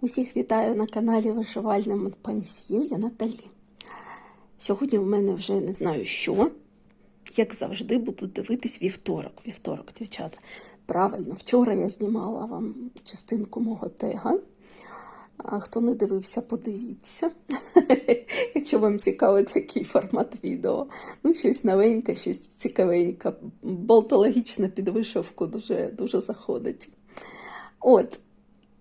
Усіх вітаю на каналі Вишивальне Пансьє, я Наталі. Сьогодні в мене вже не знаю що. Як завжди, буду дивитись вівторок. Вівторок, дівчата. Правильно, вчора я знімала вам частинку мого тега. А хто не дивився, подивіться. Якщо вам цікавий такий формат відео. Ну, щось новеньке, щось цікавеньке. Болтологічна під вишивку дуже, дуже заходить. От.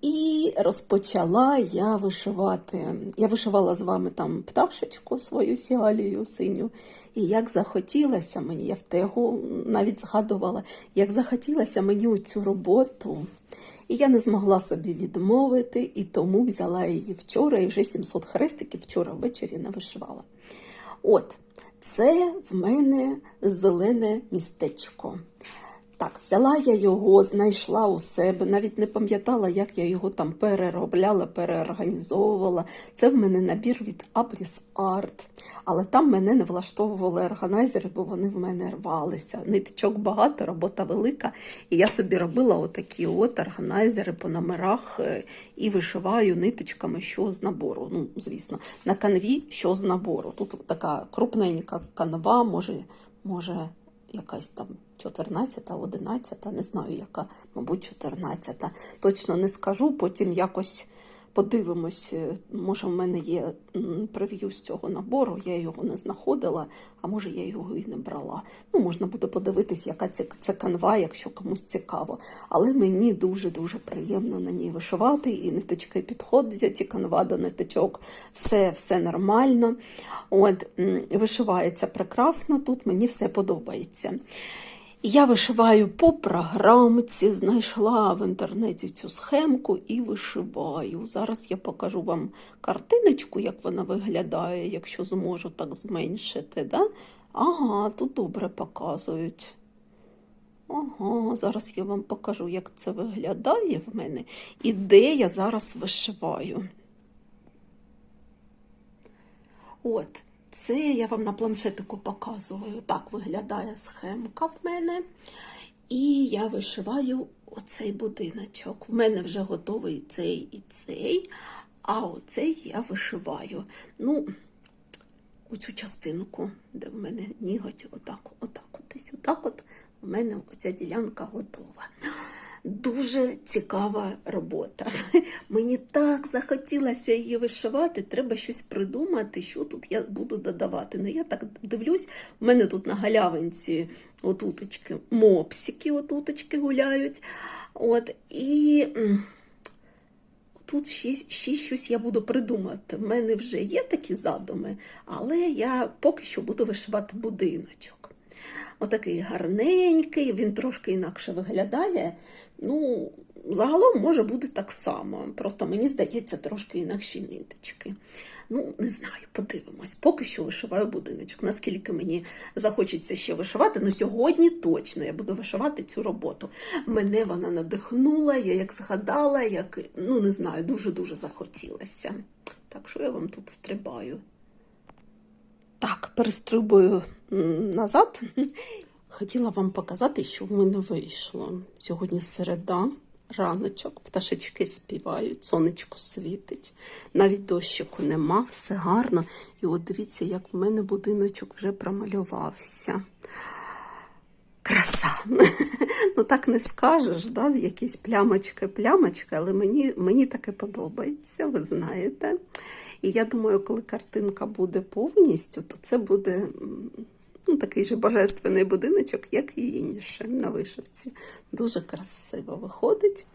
І розпочала я вишивати. Я вишивала з вами там пташечку свою сіалію синю. І як захотілося мені, я в тегу навіть згадувала, як захотілося мені цю роботу. І я не змогла собі відмовити, і тому взяла її вчора, і вже 700 хрестиків вчора ввечері не вишивала. От, це в мене зелене містечко. Так, взяла я його, знайшла у себе, навіть не пам'ятала, як я його там переробляла, переорганізовувала. Це в мене набір від Abris Art. Але там мене не влаштовували органайзери, бо вони в мене рвалися. Ниточок багато, робота велика. І я собі робила отакі от органайзери по номерах е, і вишиваю ниточками, що з набору. Ну, звісно, на канві, що з набору. Тут така крупненька канва, може, може якась там 14, 11, не знаю яка, мабуть, 14. Точно не скажу, потім якось подивимось. е, Може, в мене є прев'ю з цього набору, я його не знаходила, а може я його і не брала. Ну, можна буде подивитись, яка це, це канва, якщо комусь цікаво. Але мені дуже-дуже приємно на ній вишивати, і ниточки підходять, і канва до ниточок, все, все нормально. От, вишивається прекрасно, тут мені все подобається. Я вишиваю по програмці, знайшла в інтернеті цю схемку і вишиваю. Зараз я покажу вам картиночку, як вона виглядає, якщо зможу так зменшити. Да? Ага, тут добре показують. Ага, зараз я вам покажу, як це виглядає в мене і де я зараз вишиваю. От, це я вам на планшетику показую. Так виглядає схемка в мене. І я вишиваю оцей будиночок. В мене вже готовий цей і цей, а оцей я вишиваю. Ну, оцю частинку, де в мене ніготь, отак, отак, десь отак от в мене оця ділянка готова. Дуже цікава робота. Мені так захотілося її вишивати. Треба щось придумати, що тут я буду додавати. Ну я так дивлюсь, у мене тут на галявинці от уточки, мопсики, от уточки гуляють. От, і тут ще, ще щось я буду придумати. У мене вже є такі задуми, але я поки що буду вишивати будиночок. Отакий гарненький, він трошки інакше виглядає. Ну, загалом може бути так само. Просто мені здається, трошки інакші ниточки. Ну, не знаю, подивимось. Поки що вишиваю будиночок. Наскільки мені захочеться ще вишивати, ну сьогодні точно я буду вишивати цю роботу. Мене вона надихнула, я як згадала, як ну не знаю, дуже-дуже захотілося. Так що я вам тут стрибаю. Так, перестрибую назад. Хотіла вам показати, що в мене вийшло. Сьогодні середа, раночок, пташечки співають, сонечко світить, навіть дощику нема, все гарно. І от дивіться, як в мене будиночок вже промалювався. Краса. Ну так не скажеш, да? якісь плямочки, плямочки, але мені, мені таке подобається, ви знаєте. І я думаю, коли картинка буде повністю, то це буде ну, такий же божественний будиночок, як і інше на вишивці. Дуже красиво виходить.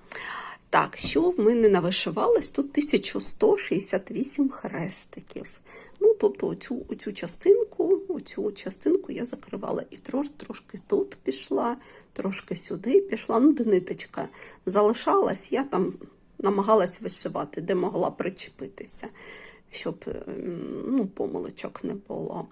Так, що в мене навишивалось? Тут 1168 хрестиків. Ну, тобто оцю, оцю частинку, оцю частинку я закривала і трош, трошки тут пішла, трошки сюди пішла. Ну, де ниточка залишалась, я там намагалась вишивати, де могла причепитися, щоб ем, ну, помилочок не було.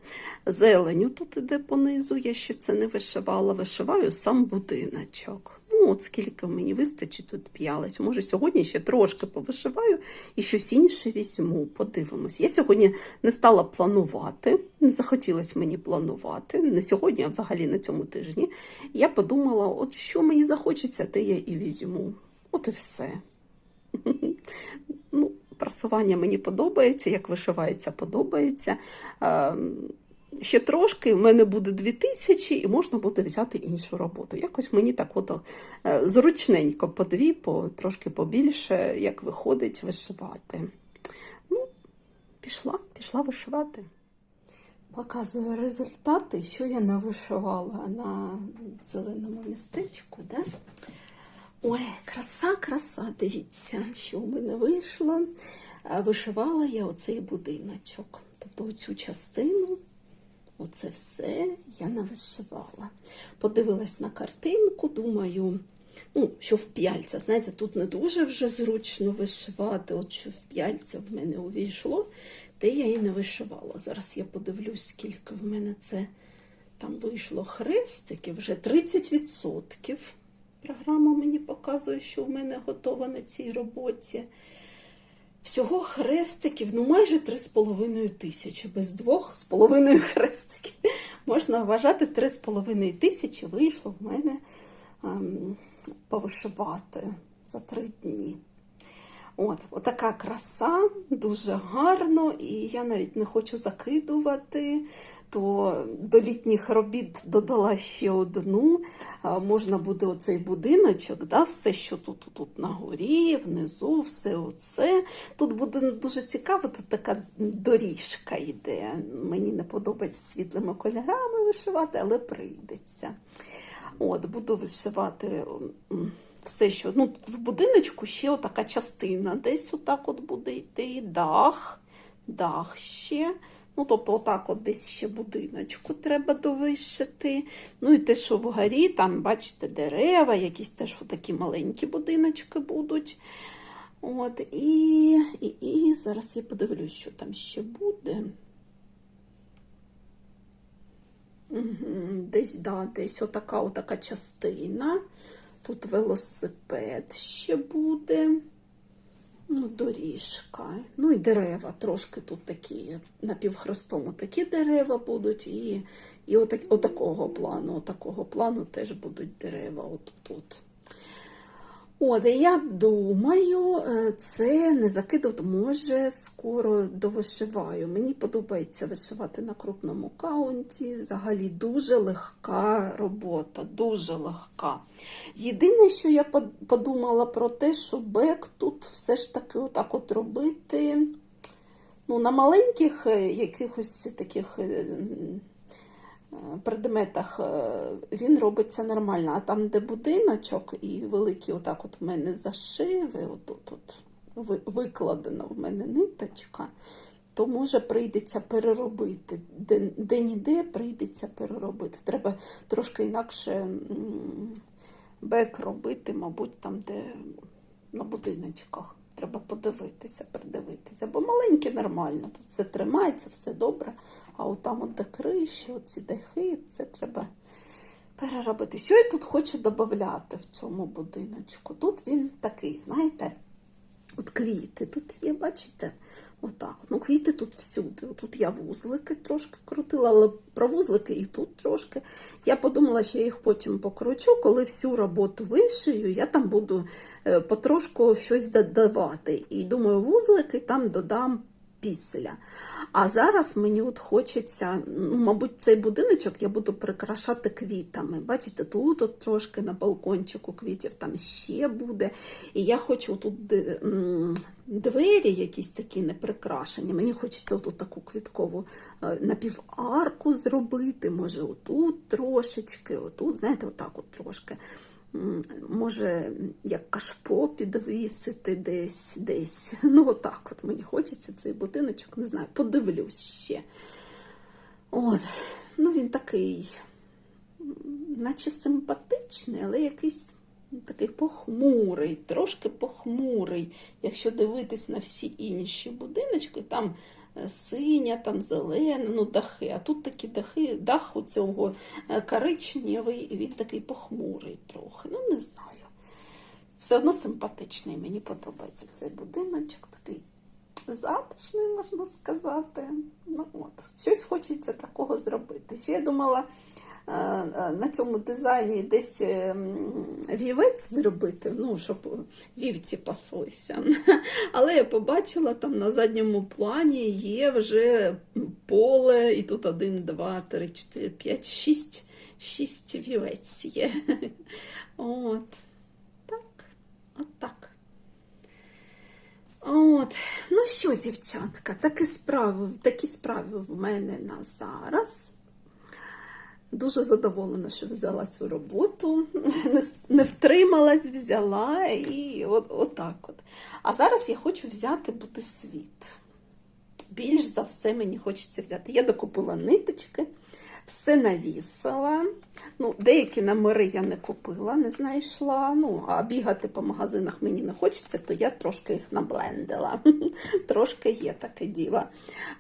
Зеленю тут іде понизу, я ще це не вишивала, вишиваю сам будиночок. Ну, от скільки мені вистачить тут п'ялись. Може, сьогодні ще трошки повишиваю і щось інше візьму. Подивимось. Я сьогодні не стала планувати, не захотілося мені планувати. Не сьогодні, а взагалі на цьому тижні. Я подумала, от що мені захочеться, те я і візьму. От і все. Просування мені подобається, як вишивається, подобається. Е, Ще трошки в мене буде 2000 і можна буде взяти іншу роботу. Якось мені так от е, зручненько по дві, по, трошки побільше, як виходить вишивати. Ну, пішла, пішла вишивати. Показую результати, що я навишивала на зеленому містечку. Да? Ой, краса, краса, дивіться, що в мене вийшло. Вишивала я оцей будиночок. Тобто оцю частину, оце все я навишивала. Подивилась на картинку, думаю, ну, що в п'яльця. Знаєте, тут не дуже вже зручно вишивати. От що в п'яльця в мене увійшло, те я і не вишивала. Зараз я подивлюсь, скільки в мене це там вийшло хрестиків, вже 30%. Програма мені показує, що в мене готова на цій роботі. Всього хрестиків, ну майже 3,5 тисячі. Без двох з половиною хрестиків. Можна вважати 3,5 тисячі вийшло в мене ем, повишивати за три дні. От, отака краса, дуже гарно, і я навіть не хочу закидувати. То до літніх робіт додала ще одну. Можна буде оцей будиночок, да, все, що тут, тут на горі, внизу, все оце. Тут буде дуже цікаво, тут така доріжка йде. Мені не подобається світлими кольорами вишивати, але прийдеться. От, буду вишивати все, що ну, в будиночку ще отака частина. Десь отак от буде йти дах, дах ще. Ну, тобто, отак от десь ще будиночку треба довишити. Ну і те, що вгорі, там, бачите, дерева, якісь теж такі маленькі будиночки будуть. От, і, і, і зараз я подивлюсь, що там ще буде. Десь, да, десь отака, отака частина. Тут велосипед ще буде. Ну, доріжка. Ну і дерева. Трошки тут такі напівхрестому такі дерева будуть. І, і отак, отакого плану. Отакого плану теж будуть дерева отут. От, я думаю, е, це не закидувати, може, скоро довишиваю. Мені подобається вишивати на крупному каунті. Взагалі дуже легка робота, дуже легка. Єдине, що я подумала про те, що бек тут все ж таки отак от робити. Ну, на маленьких е, якихось таких е, предметах е, він робиться нормально. А там, де будиночок і великі, отак от в мене зашиви, отут от ви- викладена в мене ниточка, то може прийдеться переробити. Де, де-ніде прийдеться переробити. Треба трошки інакше бек робити, мабуть, там, де на будиночках. Треба подивитися, придивитися. Бо маленьке нормально, тут все тримається, все добре. А от там от де криші, оці дахи, це треба переробити. Що я тут хочу додати в цьому будиночку? Тут він такий, знаєте, от квіти. Тут є, бачите, отак. Ну, квіти тут всюди. Тут я вузлики трошки крутила, але про вузлики і тут трошки. Я подумала, що я їх потім покручу, коли всю роботу вишию, я там буду е, потрошку щось додавати. І думаю, вузлики там додам після. А зараз мені от хочеться, ну, мабуть, цей будиночок я буду прикрашати квітами. Бачите, тут от трошки на балкончику квітів там ще буде. І я хочу тут двері якісь такі не прикрашені. Мені хочеться тут таку квіткову е, напіварку зробити. Може, отут трошечки, отут, знаєте, отак от трошки. Може, як кашпо підвісити десь, десь. Ну, отак от мені хочеться цей будиночок, не знаю, подивлюсь ще. От, ну він такий, наче симпатичний, але якийсь такий похмурий, трошки похмурий. Якщо дивитись на всі інші будиночки, там синя, там зелена, ну дахи. А тут такі дахи, дах у цього е, коричневий, він такий похмурий трохи. Ну, не знаю. Все одно симпатичний, мені подобається цей будиночок, такий затишний, можна сказати. Ну, от, щось хочеться такого зробити. Ще я думала на цьому дизайні десь е, вівець зробити, ну, щоб вівці паслися. Але я побачила там на задньому плані є вже поле, і тут один, два, три, чотири, п'ять, шість, шість вівець є. От. Так, от так. От, ну що, дівчатка, такі справи, такі справи в мене на зараз. Дуже задоволена, що взяла цю роботу, не, втрималась, взяла і от, отак от. А зараз я хочу взяти буде світ. Більш за все мені хочеться взяти. Я докупила ниточки, все навісила. Ну, деякі номери я не купила, не знайшла. Ну, а бігати по магазинах мені не хочеться, то я трошки їх наблендила. трошки є таке діло.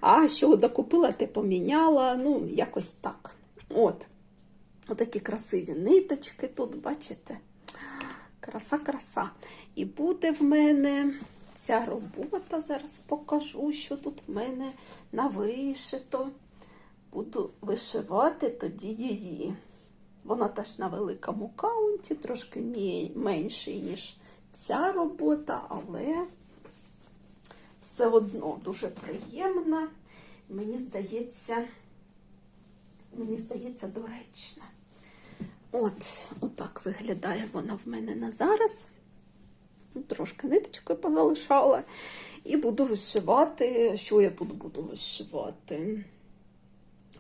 А що докупила, те поміняла. Ну, якось так. От. Отакі красиві ниточки тут, бачите? Краса, краса. І буде в мене ця робота. Зараз покажу, що тут в мене навишито. Буду вишивати тоді її. Вона теж на великому каунті, трошки менший, ніж ця робота, але все одно дуже приємна. Мені здається, мені здається, доречна. От, отак виглядає вона в мене на зараз. Ну, Трошки ниточкою позалишала. І буду вишивати. Що я тут буду вишивати?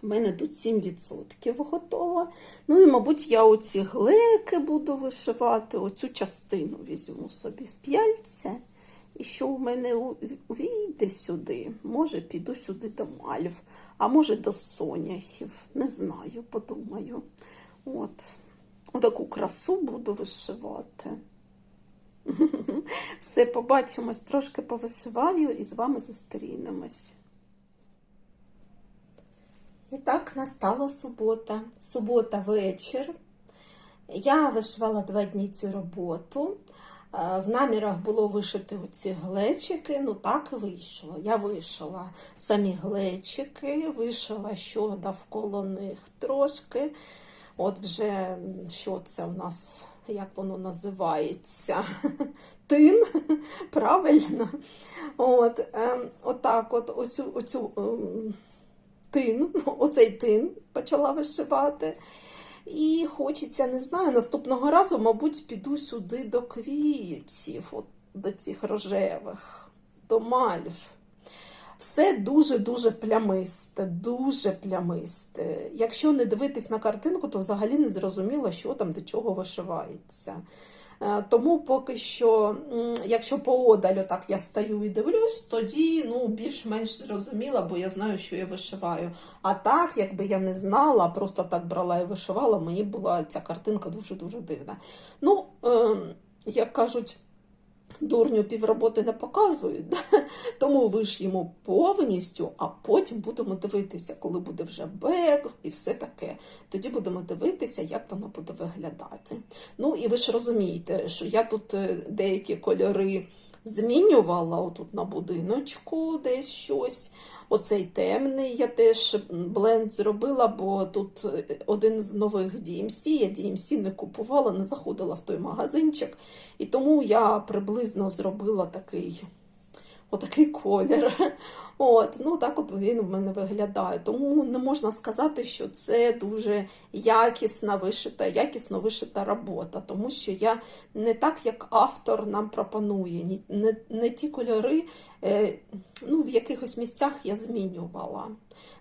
У мене тут 7% готово. Ну і, мабуть, я оці глеки буду вишивати, оцю частину візьму собі в п'яльце. І що в мене увійде сюди, може піду сюди до мальв, а може до соняхів. Не знаю, подумаю. От. Отаку красу буду вишивати. Все, побачимось, трошки повишиваю і з вами зустрінемось. І так настала субота. Субота вечір. Я вишивала два дні цю роботу. Е, В намірах було вишити оці глечики, ну так вийшло. Я вишила самі глечики, вишила, що навколо них трошки. От вже що це у нас, як воно називається? Тин, правильно. От, ем, отак, от оцю, оцю ем, тин, оцей тин почала вишивати. І хочеться, не знаю, наступного разу, мабуть, піду сюди до квітів, от, до цих рожевих, до мальв. Все дуже-дуже плямисте, дуже плямисте. Якщо не дивитись на картинку, то взагалі не зрозуміло, що там до чого вишивається. Е, Тому поки що, якщо поодаль так я стою і дивлюсь, тоді ну, більш-менш зрозуміла, бо я знаю, що я вишиваю. А так, якби я не знала, просто так брала і вишивала, мені була ця картинка дуже-дуже дивна. Ну, е, як кажуть, дурню півроботи не показують, да? тому виш'ємо повністю, а потім будемо дивитися, коли буде вже бек і все таке. Тоді будемо дивитися, як воно буде виглядати. Ну і ви ж розумієте, що я тут е, деякі кольори змінювала отут на будиночку десь щось. Оцей темний я теж бленд зробила, бо тут е, один з нових DMC, я DMC не купувала, не заходила в той магазинчик. І тому я приблизно зробила такий, отакий колір. От, ну так от він у мене виглядає. Тому не можна сказати, що це дуже якісна вишита, якісно вишита робота, тому що я не так, як автор нам пропонує, ні- не, не ті кольори, е, ну, в якихось місцях я змінювала.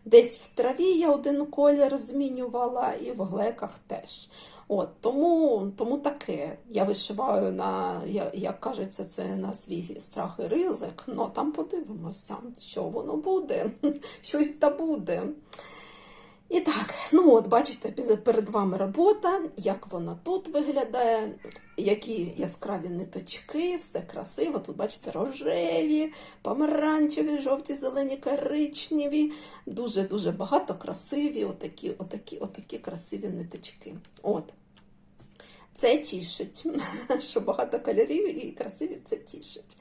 Десь в траві я один колір змінювала, і в глеках теж. От, тому, тому таке. Я вишиваю на, як кажеться, це на свій страх і ризик. Ну там подивимося, що воно буде. Щось та буде. І так, ну от бачите, перед вами робота, як вона тут виглядає, які яскраві ниточки, все красиво. Тут бачите рожеві, помаранчеві, жовті, зелені, коричневі. Дуже-дуже багато красиві, отакі, отакі, отакі красиві ниточки. От. Це тішить, що багато кольорів і красиві це тішить.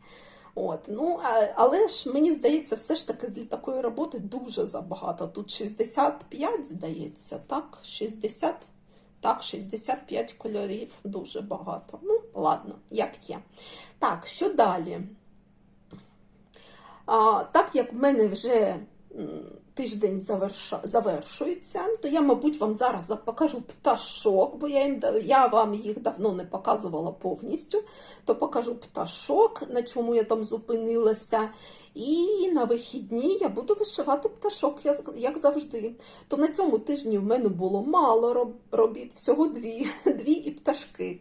От, ну, але ж мені здається, все ж таки для такої роботи дуже забагато. Тут 65, здається, так? 60, так, 65 кольорів, дуже багато. Ну, ладно, як є. Так, що далі? А, так як в мене вже тиждень завершується, то я, мабуть, вам зараз покажу пташок, бо я, їм, я вам їх давно не показувала повністю, то покажу пташок, на чому я там зупинилася. І на вихідні я буду вишивати пташок, як завжди. То на цьому тижні в мене було мало робіт, всього дві, дві і пташки.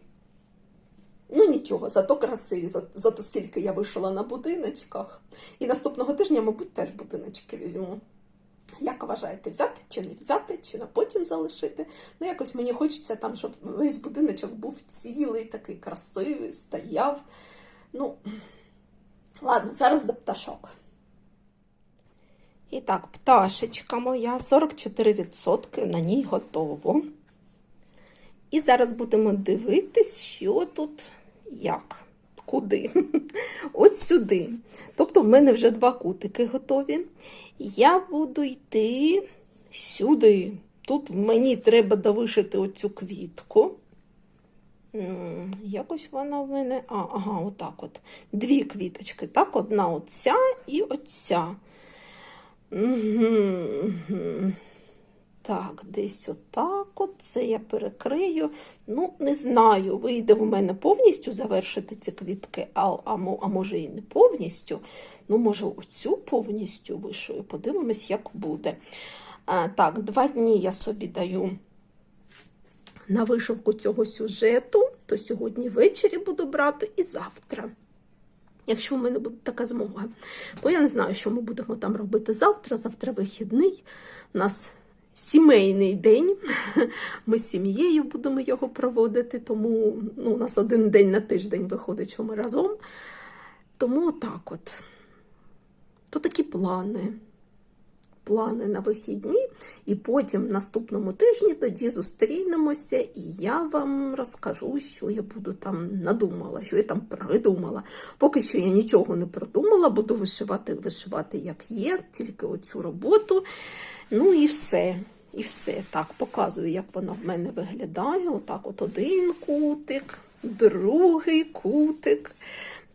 Ну нічого, зато красиві, за- зато скільки я вишила на будиночках. І наступного тижня, мабуть, теж будиночки візьму. Як вважаєте, взяти чи не взяти, чи на потім залишити? Ну, якось мені хочеться там, щоб весь будиночок був цілий, такий красивий, стояв. Ну, ладно, зараз до пташок. І так, пташечка моя, 44% на ній готово. І зараз будемо дивитись, що тут, як, куди. От сюди. Тобто, в мене вже два кутики готові. Я буду йти сюди. Тут мені треба довишити оцю квітку. Якось вона в мене. А, ага, отак от. Дві квіточки. Так, одна оця і оця. Мгм. Так, десь отак от це я перекрию. Ну, не знаю, вийде в мене повністю завершити ці квітки, а, а, а може і не повністю. Ну, може, оцю повністю вишию. Подивимось, як буде. А, так, два дні я собі даю на вишивку цього сюжету, то сьогодні ввечері буду брати і завтра. Якщо в мене буде така змога. Бо я не знаю, що ми будемо там робити завтра. Завтра вихідний. У нас сімейний день. Ми з сім'єю будемо його проводити, тому ну, у нас один день на тиждень виходить, що ми разом. Тому отак от. То такі плани. Плани на вихідні, і потім наступному тижні тоді зустрінемося, і я вам розкажу, що я буду там надумала, що я там придумала. Поки що я нічого не придумала, буду вишивати, вишивати, як є, тільки оцю роботу. Ну і все. І все. Так, показую, як вона в мене виглядає. Отак, от один кутик, другий кутик.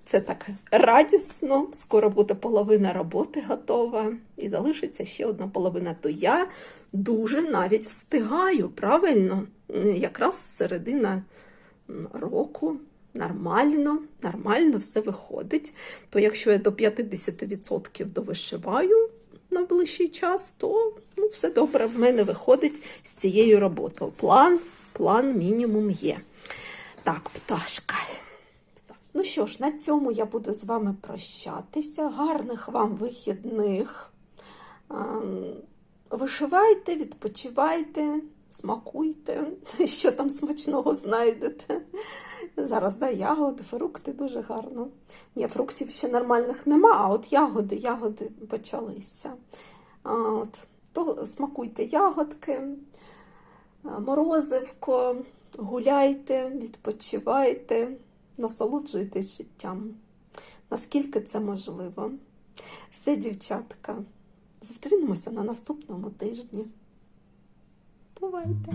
Це так радісно. Скоро буде половина роботи готова, і залишиться ще одна половина. То я дуже навіть встигаю, правильно? Якраз середина року. Нормально, нормально все виходить. То якщо я до 50% довишиваю на ближчий час, то ну, все добре в мене виходить з цією роботою. План, план мінімум є. Так, пташка. Ну що ж, на цьому я буду з вами прощатися. Гарних вам вихідних. Ем, Вишивайте, відпочивайте, смакуйте, що там смачного знайдете. Зараз да, ягоди, фрукти дуже гарно. Ні, фруктів ще нормальних нема, а от ягоди, ягоди почалися. А, от, то смакуйте ягодки, морозивко, гуляйте, відпочивайте, насолоджуйтесь життям, наскільки це можливо. Все, дівчатка, зустрінемося на наступному тижні. Бувайте!